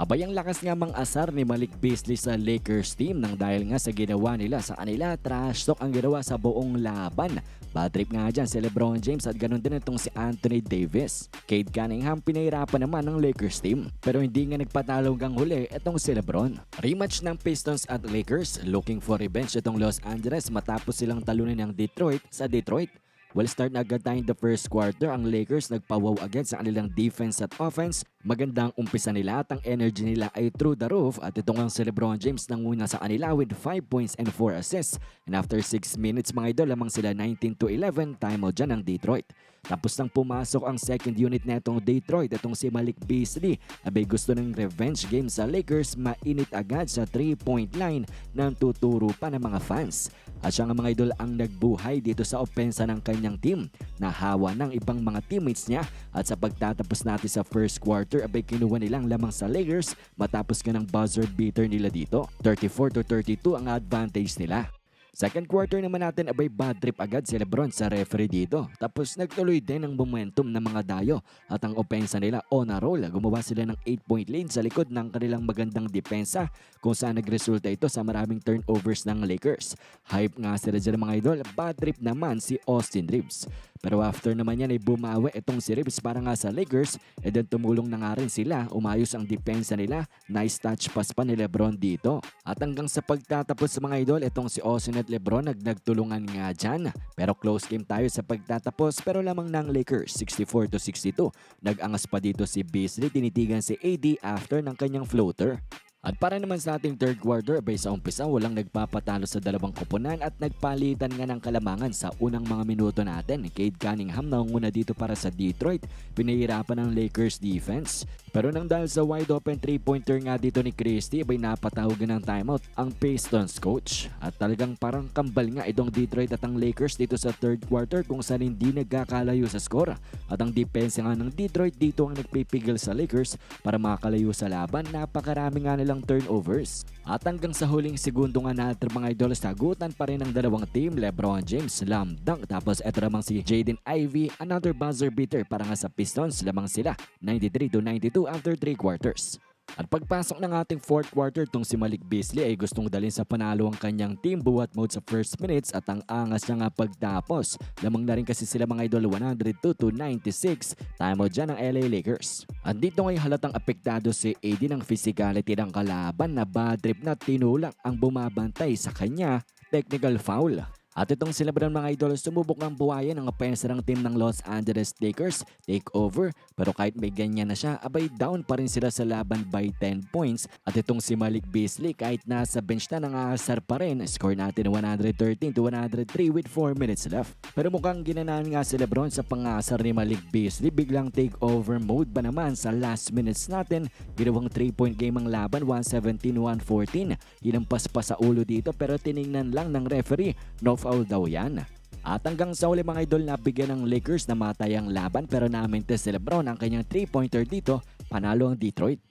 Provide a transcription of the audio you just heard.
Abay ang lakas nga mang asar ni Malik Beasley sa Lakers team nang dahil nga sa ginawa nila sa kanila, trash talk ang ginawa sa buong laban. Bad trip nga dyan si Lebron James at ganun din itong si Anthony Davis. Cade Cunningham pinahirapan naman ng Lakers team pero hindi nga nagpatalo hanggang huli itong si Lebron. Rematch ng Pistons at Lakers looking for revenge itong Los Angeles matapos silang talunin ng Detroit sa Detroit. Well, start na agad tayo in the first quarter. Ang Lakers nagpawaw agad sa kanilang defense at offense. Magandang umpisa nila at ang energy nila ay through the roof. At ito nga si Lebron James nanguna sa kanila with 5 points and 4 assists. And after 6 minutes mga idol, lamang sila 19 to 11. Time out dyan ng Detroit. Tapos nang pumasok ang second unit netong Detroit, itong si Malik Beasley, abay gusto ng revenge game sa Lakers, mainit agad sa 3-point line ng tuturo pa ng mga fans. At siya nga mga idol ang nagbuhay dito sa opensa ng kanyang team. Nahawa ng ibang mga teammates niya at sa pagtatapos natin sa first quarter, abay kinuha nilang lamang sa Lakers matapos ka ng buzzer beater nila dito. 34 to 32 ang advantage nila. Second quarter naman natin abay bad trip agad si Lebron sa referee dito. Tapos nagtuloy din ang momentum ng mga dayo at ang opensa nila on a roll. Gumawa sila ng 8 point lead sa likod ng kanilang magandang depensa kung saan nagresulta ito sa maraming turnovers ng Lakers. Hype nga sila dyan mga idol. Bad trip naman si Austin Reeves. Pero after naman yan ay bumawi itong si Reeves para nga sa Lakers and then tumulong na nga rin sila. Umayos ang depensa nila. Nice touch pass pa ni Lebron dito. At hanggang sa pagtatapos mga idol, itong si Austin at Lebron nag nagtulungan nga dyan. Pero close game tayo sa pagtatapos pero lamang ng Lakers 64 to 62. Nag-angas pa dito si Beasley, tinitigan si AD after ng kanyang floater. At para naman sa ating third quarter, bay sa umpisa walang nagpapatalo sa dalawang koponan at nagpalitan nga ng kalamangan sa unang mga minuto natin. Cade Cunningham nangunguna dito para sa Detroit, pinahirapan ng Lakers defense. Pero nang dahil sa wide open 3-pointer nga dito ni Christie, bay napatawagan ng timeout ang Pistons coach. At talagang parang kambal nga itong Detroit at ang Lakers dito sa third quarter kung saan hindi nagkakalayo sa score. At ang depensa nga ng Detroit dito ang nagpipigil sa Lakers para makakalayo sa laban. Napakarami nga nilang turnovers. At hanggang sa huling segundo nga natin mga idol, sagutan pa rin ng dalawang team, Lebron James, slam dunk. Tapos eto namang si Jaden Ivey, another buzzer beater para nga sa Pistons, lamang sila 93 to 92 after 3 quarters. At pagpasok ng ating fourth quarter, tong si Malik Beasley ay gustong dalhin sa panalo ang kanyang team buwat mode sa first minutes at ang angas niya nga pagtapos. Lamang na rin kasi sila mga idol 102 to 96. Time out dyan ng LA Lakers. At dito ngay halatang apektado si AD ng physicality ng kalaban na bad trip na tinulak ang bumabantay sa kanya. Technical foul. At itong si Lebron mga idol, sumubok ng buhayan ang opensa ng team ng Los Angeles Lakers take over. Pero kahit may ganyan na siya, abay down pa rin sila sa laban by 10 points. At itong si Malik Beasley kahit nasa bench na nangasar pa rin, score natin 113 to 103 with 4 minutes left. Pero mukhang ginanaan nga si Lebron sa pangasar ni Malik Beasley. Biglang take over mode ba naman sa last minutes natin. Ginawang 3 point game ang laban, 117-114. Hinampas pa sa ulo dito pero tiningnan lang ng referee. No foul daw yan. At hanggang sa uli mga idol nabigyan ng Lakers na matay ang laban pero namin si Lebron ang kanyang 3-pointer dito, panalo ang Detroit.